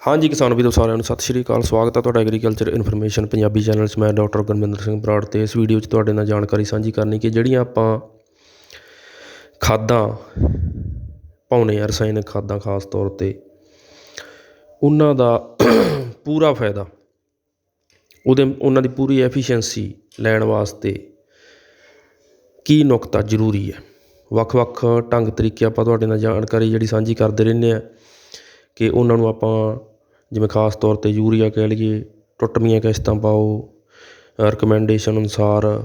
ਹਾਂਜੀ ਕਿਸਾਨ ਵੀਰੋ ਸਾਰਿਆਂ ਨੂੰ ਸਤਿ ਸ਼੍ਰੀ ਅਕਾਲ, ਸਵਾਗਤ ਹੈ ਤੁਹਾਡਾ ਐਗਰੀਕਲਚਰ ਇਨਫੋਰਮੇਸ਼ਨ ਪੰਜਾਬੀ ਚੈਨਲ 'ਚ। ਮੈਂ ਡਾਕਟਰ ਗੁਰਮਿੰਦਰ ਸਿੰਘ ਬਰਾੜ ਤੇ ਇਸ ਵੀਡੀਓ 'ਚ ਤੁਹਾਡੇ ਨਾਲ ਜਾਣਕਾਰੀ ਸਾਂਝੀ ਕਰਨੀ ਕਿ ਜਿਹੜੀਆਂ ਆਪਾਂ ਖਾਦਾਂ ਪਾਉਣੇ ਆ ਰਸਾਇਣਿਕ ਖਾਦਾਂ ਖਾਸ ਤੌਰ ਤੇ, ਉਹਨਾਂ ਦਾ ਪੂਰਾ ਫਾਇਦਾ, ਉਹਦੇ, ਉਹਨਾਂ ਦੀ ਪੂਰੀ ਐਫੀਸ਼ੀਐਂਸੀ ਲੈਣ ਵਾਸਤੇ ਕੀ ਨੁਕਤਾ ਜ਼ਰੂਰੀ ਹੈ? ਵੱਖ-ਵੱਖ ਢੰਗ ਤਰੀਕੇ ਆਪਾਂ ਤੁਹਾਡੇ ਨਾਲ ਜਾਣਕਾਰੀ ਜਿਹੜੀ ਸਾਂਝੀ ਕਰਦੇ ਰਹਿੰਦੇ ਆ ਕਿ ਉਹਨਾਂ ਨੂੰ ਆਪਾਂ ਜਿਵੇਂ ਖਾਸ ਤੌਰ ਤੇ ਯੂਰੀਆ ਕਹਿ ਲਈਏ, ਟੁੱਟਵੀਆਂ ਕਿਸ਼ਤਾਂ ਪਾਓ ਰਿਕਮੈਂਡੇਸ਼ਨ ਅਨੁਸਾਰ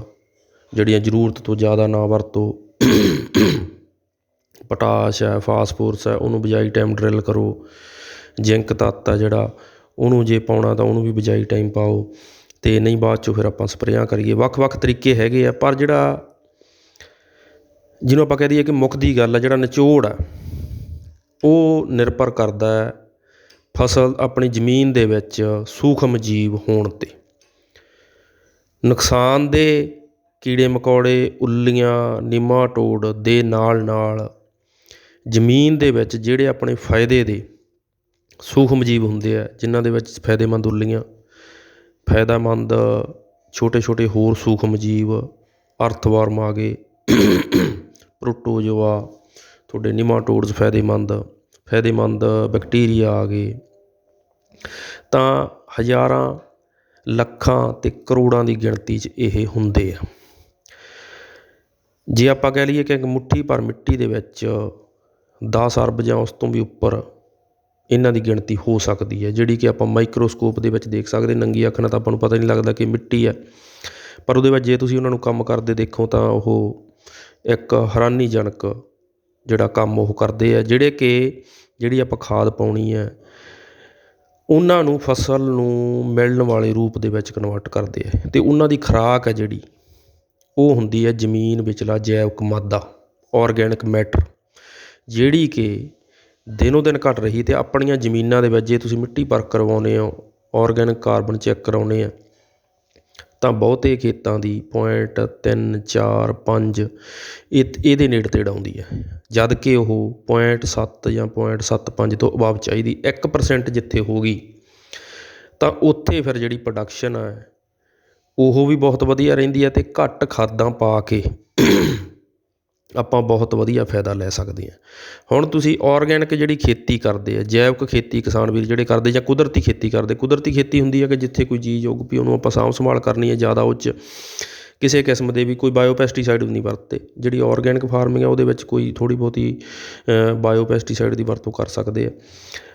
ਜਿਹੜੀਆਂ ਜ਼ਰੂਰਤ ਤੋਂ ਜ਼ਿਆਦਾ ਨਾ ਵਰਤੋ, ਪੋਟਾਸ਼ ਹੈ, ਫਾਸਫੋਰਸ ਹੈ, ਉਹਨੂੰ ਬਿਜਾਈ ਟਾਈਮ ਡਰਿਲ ਕਰੋ। ਜ਼ਿੰਕ ਤੱਤ ਆ ਜਿਹੜਾ, ਉਹਨੂੰ ਜੇ ਪਾਉਣਾ ਤਾਂ ਉਹਨੂੰ ਵੀ ਬਿਜਾਈ ਟਾਈਮ ਪਾਓ। ਅਤੇ ਨਹੀਂ ਬਾਅਦ ਚੋਂ ਫਿਰ ਆਪਾਂ ਸਪਰੇਆਂ ਕਰੀਏ। ਵੱਖ-ਵੱਖ ਤਰੀਕੇ ਹੈਗੇ ਆ, ਪਰ ਜਿਹੜਾ ਜਿਹਨੂੰ ਆਪਾਂ ਕਹਿ ਦਈਏ ਕਿ ਮੁੱਖ ਦੀ ਗੱਲ ਆ, ਜਿਹੜਾ ਨਿਚੋੜ ਆ ਉਹ ਨਿਰਭਰ ਕਰਦਾ ਫਸਲ ਆਪਣੀ ਜ਼ਮੀਨ ਦੇ ਵਿੱਚ ਸੂਖਮ ਜੀਵ ਹੋਣ 'ਤੇ। ਨੁਕਸਾਨਦੇਹ ਕੀੜੇ ਮਕੌੜੇ, ਉੱਲੀਆਂ ਨਿਮਾਟੋਡ ਦੇ ਨਾਲ ਨਾਲ ਜ਼ਮੀਨ ਦੇ ਵਿੱਚ ਜਿਹੜੇ ਆਪਣੇ ਫਾਇਦੇ ਦੇ ਸੂਖਮ ਜੀਵ ਹੁੰਦੇ ਆ, ਜਿਨ੍ਹਾਂ ਦੇ ਵਿੱਚ ਫਾਇਦੇਮੰਦ ਉੱਲੀਆਂ, ਫਾਇਦੇਮੰਦ ਛੋਟੇ ਛੋਟੇ ਹੋਰ ਸੂਖਮ ਜੀਵ ਅਰਥਵਾਰਮ ਆ ਗਏ, ਪ੍ਰੋਟੋਜੋਆ ਤੁਹਾਡੇ ਨਿਮਾਟੋਡਸ ਫਾਇਦੇਮੰਦ ਫਾਇਦੇਮੰਦ ਬੈਕਟੀਰੀਆ ਆ ਗਏ। ਤਾਂ ਹਜ਼ਾਰਾਂ ਲੱਖਾਂ ਅਤੇ ਕਰੋੜਾਂ ਦੀ ਗਿਣਤੀ 'ਚ ਇਹ ਹੁੰਦੇ ਆ। ਜੇ ਆਪਾਂ ਕਹਿ ਲਈਏ ਕਿ ਇੱਕ ਮੁੱਠੀ ਭਰ ਮਿੱਟੀ ਦੇ ਵਿੱਚ 10 ਅਰਬ ਜਾਂ ਉਸ ਤੋਂ ਵੀ ਉੱਪਰ ਇਹਨਾਂ ਦੀ ਗਿਣਤੀ ਹੋ ਸਕਦੀ ਹੈ, ਜਿਹੜੀ ਕਿ ਆਪਾਂ ਮਾਈਕਰੋਸਕੋਪ ਦੇ ਵਿੱਚ ਦੇਖ ਸਕਦੇ, ਨੰਗੀ ਅੱਖ ਨਾਲ ਤਾਂ ਆਪਾਂ ਨੂੰ ਪਤਾ ਨਹੀਂ ਲੱਗਦਾ ਕਿ ਮਿੱਟੀ ਹੈ। ਪਰ ਉਹਦੇ ਵਿੱਚ ਜੇ ਤੁਸੀਂ ਉਹਨਾਂ ਨੂੰ ਕੰਮ ਕਰਦੇ ਦੇਖੋ ਤਾਂ ਉਹ ਇੱਕ ਹੈਰਾਨੀਜਨਕ ਜਿਹੜਾ ਕੰਮ ਉਹ ਕਰਦੇ ਆ, ਜਿਹੜੇ ਕਿ ਜਿਹੜੀ ਆਪਾਂ ਖਾਦ ਪਾਉਣੀ ਹੈ ਉਹਨਾਂ ਨੂੰ ਫਸਲ ਨੂੰ ਮਿਲਣ ਵਾਲੇ ਰੂਪ ਦੇ ਵਿੱਚ ਕਨਵਰਟ ਕਰਦੇ ਆ। ਅਤੇ ਉਹਨਾਂ ਦੀ ਖੁਰਾਕ ਹੈ ਜਿਹੜੀ, ਉਹ ਹੁੰਦੀ ਹੈ ਜ਼ਮੀਨ ਵਿਚਲਾ ਜੈਵਿਕ ਮਾਦਾ ਔਰਗੈਨਿਕ ਮੈਟਰ ਜਿਹੜੀ ਕਿ ਦਿਨੋ ਦਿਨ ਘਟ ਰਹੀ ਅਤੇ ਆਪਣੀਆਂ ਜ਼ਮੀਨਾਂ ਦੇ ਵਿੱਚ ਜੇ ਤੁਸੀਂ ਮਿੱਟੀ ਪਰਖ ਕਰਵਾਉਂਦੇ ਹੋ ਔਰਗੈਨਿਕ ਕਾਰਬਨ ਚੈੱਕ ਕਰਾਉਂਦੇ ਆ ਤਾਂ ਬਹੁਤੇ ਖੇਤਾਂ ਦੀ ਪੁਆਇੰਟ ਤਿੰਨ, ਚਾਰ, ਪੰਜ ਇਤ ਇਹਦੇ ਨੇੜੇ ਤੇੜ ਆਉਂਦੀ ਹੈ। ਜਦ ਕਿ ਉਹ ਪੁਆਇੰਟ ਸੱਤ ਜਾਂ ਪੁਆਇੰਟ 75 ਤੋਂ ਅਬਾਵ ਚਾਹੀਦੀ, ਇੱਕ ਪਰਸੈਂਟ ਜਿੱਥੇ ਹੋ ਗਈ ਤਾਂ ਉੱਥੇ ਫਿਰ ਜਿਹੜੀ ਪ੍ਰੋਡਕਸ਼ਨ ਹੈ, ਉਹ ਵੀ ਬਹੁਤ ਵਧੀਆ ਰਹਿੰਦੀ ਹੈ ਅਤੇ ਘੱਟ ਖਾਦਾਂ ਪਾ ਕੇ ਆਪਾਂ ਬਹੁਤ ਵਧੀਆ ਫਾਇਦਾ ਲੈ ਸਕਦੇ ਹਾਂ। ਹੁਣ ਤੁਸੀਂ ਔਰਗੈਨਿਕ ਜਿਹੜੀ ਖੇਤੀ ਕਰਦੇ ਆ, ਜੈਵਿਕ ਖੇਤੀ ਕਿਸਾਨ ਵੀਰ ਜਿਹੜੇ ਕਰਦੇ ਜਾਂ ਕੁਦਰਤੀ ਖੇਤੀ ਕਰਦੇ, ਕੁਦਰਤੀ ਖੇਤੀ ਹੁੰਦੀ ਹੈ ਕਿ ਜਿੱਥੇ ਕੋਈ ਚੀਜ਼ ਉੱਗ ਪਈ, ਉਹਨੂੰ ਆਪਾਂ ਸਾਂਭ ਸੰਭਾਲ ਕਰਨੀ ਹੈ ਜ਼ਿਆਦਾ ਉਹ 'ਚ ਕਿਸੇ ਕਿਸਮ ਦੇ ਵੀ ਕੋਈ ਬਾਇਓ ਪੈਸਟੀਸਾਈਡ ਨਹੀਂ ਵਰਤਦੇ। ਜਿਹੜੀ ਆਰਗੈਨਿਕ ਫਾਰਮਿੰਗ ਹੈ ਉਹਦੇ ਵਿੱਚ ਕੋਈ ਥੋੜ੍ਹੀ ਬਹੁਤੀ ਬਾਇਓ ਪੈਸਟੀਸਾਈਡ ਦੀ ਵਰਤੋਂ ਕਰ ਸਕਦੇ ਆ।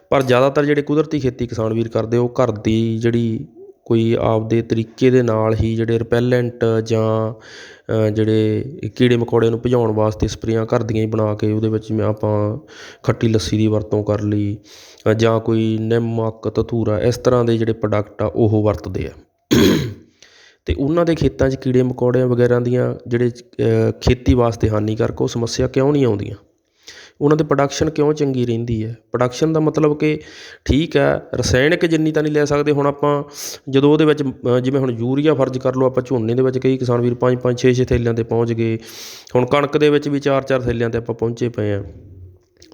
ਪਰ ਜ਼ਿਆਦਾਤਰ ਜਿਹੜੇ ਕੁਦਰਤੀ ਖੇਤੀ ਕਿਸਾਨ ਵੀਰ ਕਰਦੇ, ਉਹ ਘਰ ਦੀ ਜਿਹੜੀ ਕੋਈ ਆਪਦੇ ਤਰੀਕੇ ਦੇ ਨਾਲ ਹੀ ਜਿਹੜੇ ਰਿਪੈਲੈਂਟ ਜਾਂ ਜਿਹੜੇ ਕੀੜੇ ਮਕੌੜੇ ਨੂੰ ਭਜਾਉਣ ਵਾਸਤੇ ਸਪਰੇਆਂ ਘਰ ਦੀਆਂ ਹੀ ਬਣਾ ਕੇ ਉਹਦੇ ਵਿੱਚ ਜਿਵੇਂ ਆਪਾਂ ਖੱਟੀ ਲੱਸੀ ਦੀ ਵਰਤੋਂ ਕਰ ਲਈ, ਜਾਂ ਕੋਈ ਨਿੰਮ ਅੱਕ ਧਤੂਰਾ, ਇਸ ਤਰ੍ਹਾਂ ਦੇ ਜਿਹੜੇ ਪ੍ਰੋਡਕਟ ਆ ਉਹ ਵਰਤਦੇ ਆ। ਅਤੇ ਉਹਨਾਂ ਦੇ ਖੇਤਾਂ 'ਚ ਕੀੜੇ ਮਕੌੜਿਆਂ ਵਗੈਰਾ ਦੀਆਂ ਜਿਹੜੇ ਖੇਤੀ ਵਾਸਤੇ ਹਾਨੀਕਾਰਕ ਉਹ ਸਮੱਸਿਆ ਕਿਉਂ ਨਹੀਂ ਆਉਂਦੀਆਂ? ਉਹਨਾਂ ਦੀ ਪ੍ਰੋਡਕਸ਼ਨ ਕਿਉਂ ਚੰਗੀ ਰਹਿੰਦੀ ਹੈ? ਪ੍ਰੋਡਕਸ਼ਨ ਦਾ ਮਤਲਬ ਕਿ ਠੀਕ ਹੈ, ਰਸਾਇਣਿਕ ਜਿੰਨੀ ਤਾਂ ਨਹੀਂ ਲੈ ਸਕਦੇ, ਹੁਣ ਆਪਾਂ ਜਦੋਂ ਉਹਦੇ ਵਿੱਚ ਜਿਵੇਂ ਹੁਣ ਯੂਰੀਆ ਫਰਜ਼ ਕਰ ਲਓ, ਆਪਾਂ ਝੋਨੇ ਦੇ ਵਿੱਚ ਕਈ ਕਿਸਾਨ ਵੀਰ 5 5 6 6 ਥੈਲਿਆਂ ਤੇ ਪਹੁੰਚ ਗਏ। ਹੁਣ ਕਣਕ ਦੇ ਵਿੱਚ ਵੀ 4 4 ਥੈਲਿਆਂ ਤੇ ਆਪਾਂ ਪਹੁੰਚੇ ਪਏ ਆ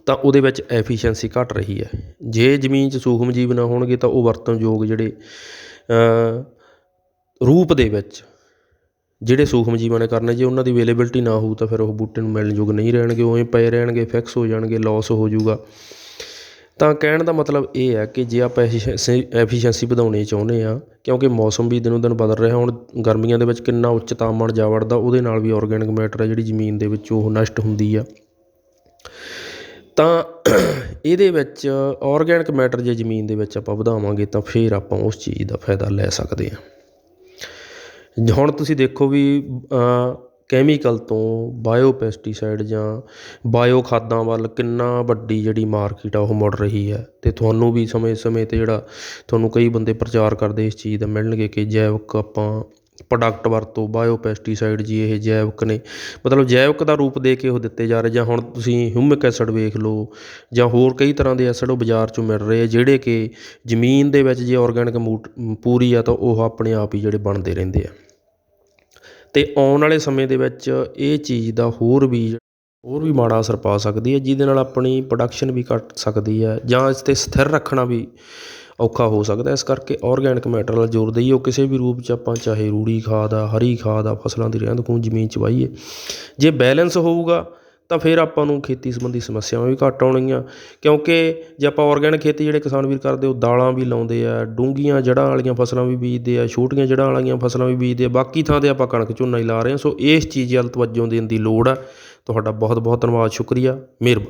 ਤਾਂ ਉਹਦੇ ਵਿੱਚ ਐਫੀਸ਼ੀਐਂਸੀ ਘਟ ਰਹੀ ਹੈ। ਜੇ ਜ਼ਮੀਨ 'ਚ ਸੂਖਮ ਜੀਵ ਨਾ ਹੋਣਗੇ ਤਾਂ ਉਹ ਵਰਤਣਯੋਗ ਜਿਹੜੇ ਰੂਪ ਦੇ ਵਿੱਚ ਜਿਹੜੇ ਸੂਖਮ ਜੀਵਾਂ ਨੇ ਕਰਨੇ, ਜੇ ਉਹਨਾਂ ਦੀ ਅਵੇਲੇਬਿਲਟੀ ਨਾ ਹੋਊ ਤਾਂ ਫਿਰ ਉਹ ਬੂਟੇ ਨੂੰ ਮਿਲਣ ਯੋਗ ਨਹੀਂ ਰਹਿਣਗੇ, ਉਵੇਂ ਪਏ ਰਹਿਣਗੇ ਫਿਕਸ ਹੋ ਜਾਣਗੇ ਲੋਸ ਹੋ ਜਾਊਗਾ। ਤਾਂ ਕਹਿਣ ਦਾ ਮਤਲਬ ਇਹ ਹੈ ਕਿ ਜੇ ਆਪਾਂ ਐਫੀਸ਼ੀਐਂਸੀ ਵਧਾਉਣੀ ਚਾਹੁੰਦੇ ਆ ਕਿਉਂਕਿ ਮੌਸਮ ਵੀ ਦਿਨੋਂ ਦਿਨ ਬਦਲ ਰਿਹਾ, ਹੁਣ ਗਰਮੀਆਂ ਦੇ ਵਿੱਚ ਕਿੰਨਾ ਉੱਚ ਤਾਪਮਾਨ ਜਾ ਵੜਦਾ ਉਹਦੇ ਨਾਲ ਵੀ ਆਰਗੈਨਿਕ ਮੈਟਰ ਹੈ ਜਿਹੜੀ ਜ਼ਮੀਨ ਦੇ ਵਿੱਚ ਉਹ ਨਸ਼ਟ ਹੁੰਦੀ ਆ। ਤਾਂ ਇਹਦੇ ਵਿੱਚ ਆਰਗੈਨਿਕ ਮੈਟਰ ਜੇ ਜ਼ਮੀਨ ਦੇ ਵਿੱਚ ਆਪਾਂ ਵਧਾਵਾਂਗੇ ਤਾਂ ਫਿਰ ਆਪਾਂ ਉਸ ਚੀਜ਼ ਦਾ ਫਾਇਦਾ ਲੈ ਸਕਦੇ ਹਾਂ। ਹੁਣ ਤੁਸੀਂ ਦੇਖੋ ਵੀ ਕੈਮੀਕਲ ਤੋਂ ਬਾਇਓ ਪੈਸਟੀਸਾਈਡ ਜਾਂ ਬਾਇਓ ਖਾਦਾਂ ਵੱਲ ਕਿੰਨਾ ਵੱਡੀ ਜਿਹੜੀ ਮਾਰਕੀਟ ਆ ਉਹ ਮੁੜ ਰਹੀ ਹੈ। ਅਤੇ ਤੁਹਾਨੂੰ ਵੀ ਸਮੇਂ-ਸਮੇਂ ਤੇ ਜਿਹੜਾ ਤੁਹਾਨੂੰ ਕਈ ਬੰਦੇ ਪ੍ਰਚਾਰ ਕਰਦੇ ਇਸ ਚੀਜ਼ ਦਾ, ਮਿਲਣਗੇ ਕਿ ਜੈਵਿਕ ਆਪਾਂ ਪ੍ਰੋਡਕਟ ਵਰਤੋ ਬਾਇਓ ਪੈਸਟੀਸਾਈਡ ਜੀ, ਇਹ ਜੈਵਿਕ ਨੇ। ਮਤਲਬ ਜੈਵਿਕ ਦਾ ਰੂਪ ਦੇ ਕੇ ਉਹ ਦਿੱਤੇ ਜਾ ਰਹੇ, ਜਾਂ ਹੁਣ ਤੁਸੀਂ ਹਿਊਮਿਕ ਐਸਿਡ ਵੇਖ ਲਓ, ਜਾਂ ਹੋਰ ਕਈ ਤਰ੍ਹਾਂ ਦੇ ਐਸਿਡ ਉਹ ਬਾਜ਼ਾਰ 'ਚੋਂ ਮਿਲ ਰਹੇ ਆ, ਜਿਹੜੇ ਕਿ ਜ਼ਮੀਨ ਦੇ ਵਿੱਚ ਜੇ ਔਰਗੈਨਿਕ ਆਰਗੈਨਿਕ ਪੂਰੀ ਆ ਤਾਂ ਉਹ ਆਪਣੇ ਆਪ ਹੀ ਜਿਹੜੇ ਬਣਦੇ ਰਹਿੰਦੇ ਆ। ਅਤੇ ਆਉਣ ਵਾਲੇ ਸਮੇਂ ਦੇ ਵਿੱਚ ਇਹ ਚੀਜ਼ ਦਾ ਹੋਰ ਵੀ ਹੋਰ ਵੀ ਮਾੜਾ ਅਸਰ ਪਾ ਸਕਦੀ ਹੈ ਜਿਹਦੇ ਨਾਲ ਆਪਣੀ ਪ੍ਰੋਡਕਸ਼ਨ ਵੀ ਘੱਟ ਸਕਦੀ ਹੈ ਜਾਂ ਇਸ 'ਤੇ ਸਥਿਰ ਰੱਖਣਾ ਵੀ ਔਖਾ ਹੋ ਸਕਦਾ ਇਸ ਕਰਕੇ ਔਰਗੈਨਿਕ ਮੈਟਰ ਵੱਲ ਜ਼ੋਰ ਦਈਏ। ਉਹ ਕਿਸੇ ਵੀ ਰੂਪ 'ਚ ਆਪਾਂ, ਚਾਹੇ ਰੂੜੀ ਖਾਦ ਆ, ਹਰੀ ਖਾਦ ਆ, ਫਸਲਾਂ ਦੀ ਰਹਿੰਦ ਖੂੰਹਦ ਜ਼ਮੀਨ 'ਚ ਵਾਹੀਏ। ਜੇ ਬੈਲੈਂਸ ਹੋਊਗਾ, ਤਾਂ ਫਿਰ ਆਪਾਂ ਨੂੰ ਖੇਤੀ ਸੰਬੰਧੀ ਸਮੱਸਿਆਵਾਂ ਵੀ ਘੱਟ ਆਉਣਗੀਆਂ। ਕਿਉਂਕਿ ਜੇ ਆਪਾਂ ਔਰਗੈਨਿਕ ਖੇਤੀ ਜਿਹੜੇ ਕਿਸਾਨ ਵੀਰ ਕਰਦੇ, ਉਹ ਦਾਲਾਂ ਵੀ ਲਾਉਂਦੇ ਆ, ਡੂੰਘੀਆਂ ਜੜ੍ਹਾਂ ਵਾਲੀਆਂ ਫਸਲਾਂ ਵੀ ਬੀਜਦੇ ਆ, ਛੋਟੀਆਂ ਜੜ੍ਹਾਂ ਵਾਲੀਆਂ ਫਸਲਾਂ ਵੀ ਬੀਜਦੇ ਆ, ਬਾਕੀ ਥਾਂ 'ਤੇ ਆਪਾਂ ਕਣਕ ਝੋਨਾ ਹੀ ਲਾ ਰਹੇ ਹਾਂ। ਸੋ ਇਸ ਚੀਜ਼ ਵੱਲ ਤਵੱਜੋ ਦੇਣ ਦੀ ਲੋੜ ਆ। ਤੁਹਾਡਾ ਬਹੁਤ ਬਹੁਤ ਧੰਨਵਾਦ, ਸ਼ੁਕਰੀਆ, ਮਿਹਰਬਾਨੀ।